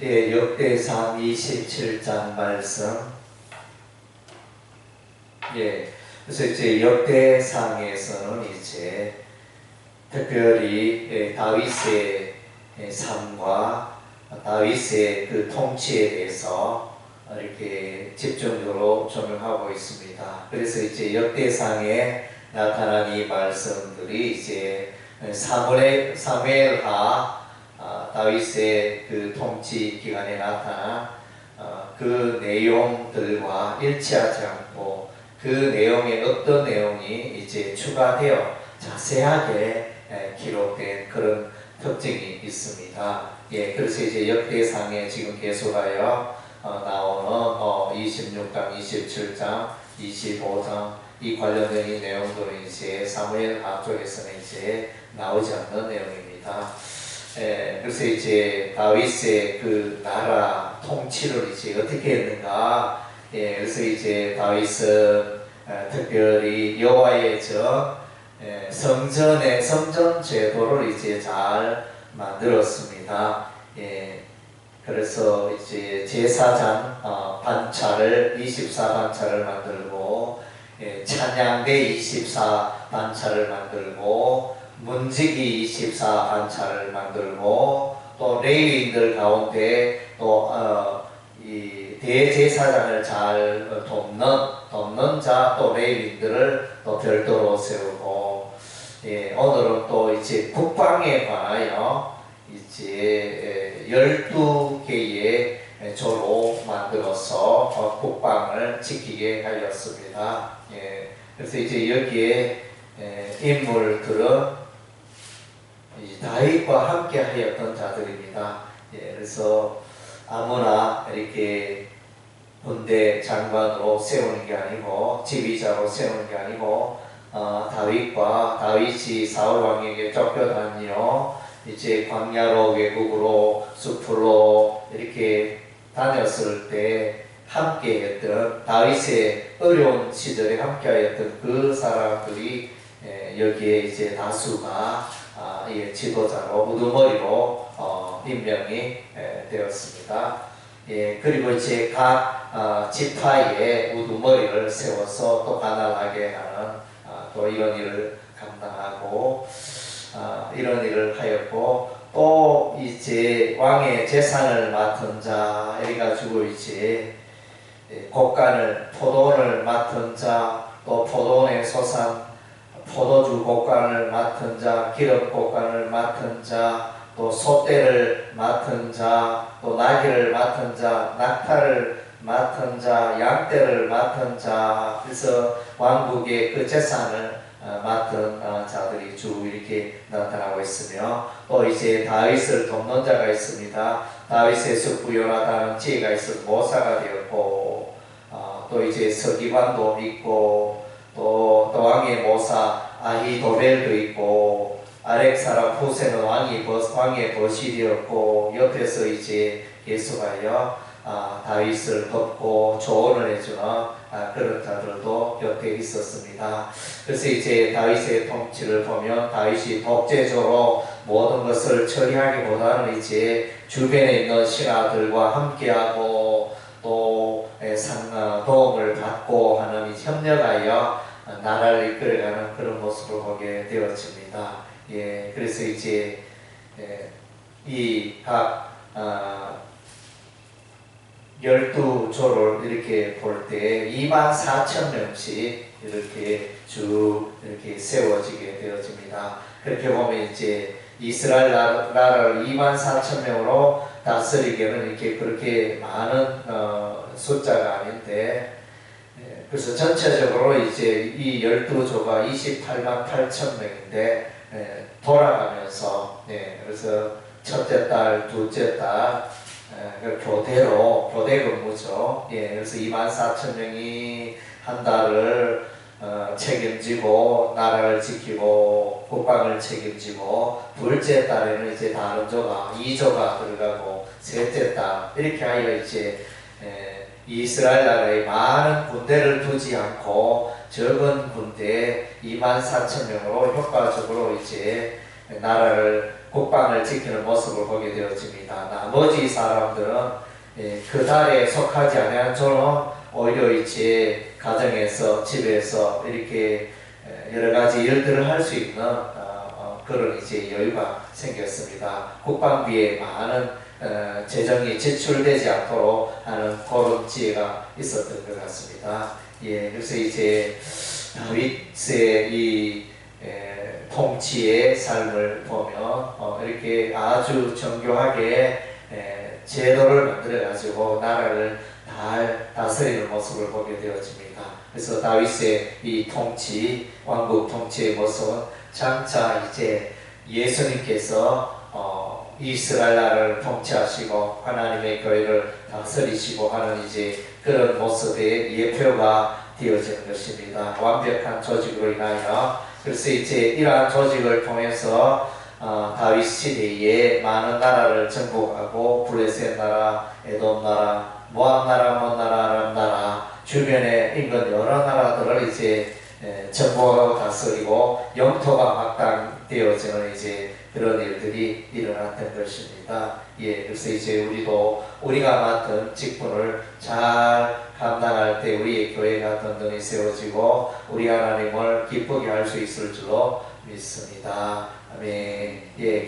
예, 역대상 27장 말씀. 예, 그래서 이제 역대상에서는 이제 특별히 예, 다윗의 예, 삶과 다윗의 그 통치에 대해서 이렇게 집중적으로 조명하고 있습니다. 그래서 이제 역대상에 나타난 이 말씀들이 이제 사무엘 사무엘하 아, 다윗의 그 통치 기간에 나타난 어, 그 내용들과 일치하지 않고 그 내용에 어떤 내용이 이제 추가되어 자세하게 에, 기록된 그런 특징이 있습니다. 예, 그래서 이제 역대상에 지금 계속하여 어, 나오는 어, 26장, 27장, 25장 이 관련된 이 내용들은 이제 사무엘 하 쪽에서는 이제 나오지 않는 내용입니다. 예, 그래서 이제 다윗의 그 나라 통치를 이제 어떻게 했는가? 예, 그래서 이제 다윗은 어, 특별히 여호와의 저 예, 성전의 성전 제도를 이제 잘 만들었습니다. 예, 그래서 이제 제사장 어, 반차를 24반차를 만들고 예, 찬양대 24반차를 만들고 문지기 24반차를 만들고 또 레위인들 가운데 또 어, 이 대제사장을 잘 돕는 돕는 자 또 레위인들을 또 별도로 세우고 예, 오늘은 또 이제 국방에 관하여 이제 열두 개의 조로 만들어서 어, 국방을 지키게 하였습니다. 예, 그래서 이제 여기에 에, 인물들은 이 다윗과 함께 하였던 자들입니다. 예, 그래서 아무나 이렇게 군대 장관으로 세우는 게 아니고 지휘자로 세우는 게 아니고 어, 다윗과 다윗이 사울 왕에게 쫓겨다니어 이제 광야로 외국으로 숲으로 이렇게 다녔을 때 함께했던 다윗의 어려운 시절에 함께하였던 그 사람들이 에, 여기에 이제 다수가 아, 예, 지도자로 우두머리로 어, 임명이 에, 되었습니다. 예, 그리고 이제 각 어, 지파에 우두머리를 세워서 또 가난하게 하는 아, 또 이런 일을 감당하고 아, 이런 일을 하였고 또 이제 왕의 재산을 맡은 자 이래가지고 이제 예, 곡간을 포도원을 맡은 자 또 포도원의 소산 포도주 곡간을 맡은 자 기름 곡간을 맡은 자 또 소떼를 맡은 자 또 나귀를 맡은 자 낙타를 맡은 자 양떼를 맡은 자 그래서 왕국의 그 재산을 어, 맡은 어, 자들이 쭉 이렇게 나타나고 있으며 또 이제 다윗을 돕는 자가 있습니다. 다윗의 숙부 요나단은 지혜가 있어 모사가 되었고 어, 또 이제 서기관도 있고 또, 또 왕의 모사 아히도벨도 있고 아렉사라 후세는 왕이 버, 왕의 되었고 옆에서 이제 계속하여 아, 다윗을 돕고 조언을 해주는 아, 그런 자들도 곁에 있었습니다. 그래서 이제 다윗의 통치를 보면 다윗이 독재적으로 모든 것을 처리하기보다는 이제 주변에 있는 신하들과 함께하고 또 에, 상, 어, 도움을 받고 이 협력하여 나라를 이끌어가는 그런 모습을 보게 되었습니다. 예, 그래서 이제 이각 어, 열두 조를 이렇게 볼 때 2만 4천 명씩 이렇게 쭉 이렇게 세워지게 되어집니다. 그렇게 보면 이제 이스라엘 나라를 2만 4천 명으로 다스리기에는 이렇게 그렇게 많은 어, 숫자가 아닌데 예, 그래서 전체적으로 이제 이 12조가 28만 8천 명인데 예, 돌아가면서 예, 그래서 첫째 딸, 둘째 딸그 교대로 교대 근무죠. 예, 그래서 2만 4천 명이 한 달을 어, 책임지고 나라를 지키고 국방을 책임지고 둘째 달에는 이제 다른 조가 2조가 들어가고 셋째 달 이렇게 하여 이제 에, 이스라엘 나라에 많은 군대를 두지 않고 적은 군대 2만 4천 명으로 효과적으로 이제 나라를 국방을 지키는 모습을 보게 되어집니다. 나머지 사람들은 예, 그 달에 속하지 않은 저는 이제 가정에서 집에서 이렇게 에, 여러 가지 일들을 할 수 있는 어, 어, 그런 이제 여유가 생겼습니다. 국방비에 많은 어, 재정이 지출되지 않도록 하는 그런 지혜가 있었던 것 같습니다. 예, 그래서 이제 다윗의 이 에, 통치의 삶을 보면 어, 이렇게 아주 정교하게 에, 제도를 만들어 가지고 나라를 잘 다스리는 모습을 보게 되어집니다. 그래서 다윗의 이 통치, 왕국 통치의 모습은 장차 이제 예수님께서 어, 이스라엘 나라를 통치하시고 하나님의 교회를 다스리시고 하는 이제 그런 모습의 예표가 되어지는 것입니다. 완벽한 조직으로 인하여 그래서 이제 이러한 조직을 통해서 어, 다윗 시대에 많은 나라를 정복하고 블레셋 나라, 에돔 나라, 모압 나라, 몬 나라, 아람 나라 주변에 인근 여러 나라들을 이제 에, 정복하고 다스리고 영토가 확장되어지는 이제 그런 일들이 일어났던 것입니다. 예, 그래서 이제 우리도 우리가 맡은 직분을 잘 감당할 때 우리의 교회가 든든히 세워지고 우리 하나님을 기쁘게 할 수 있을 줄로 믿습니다. 아멘. 예.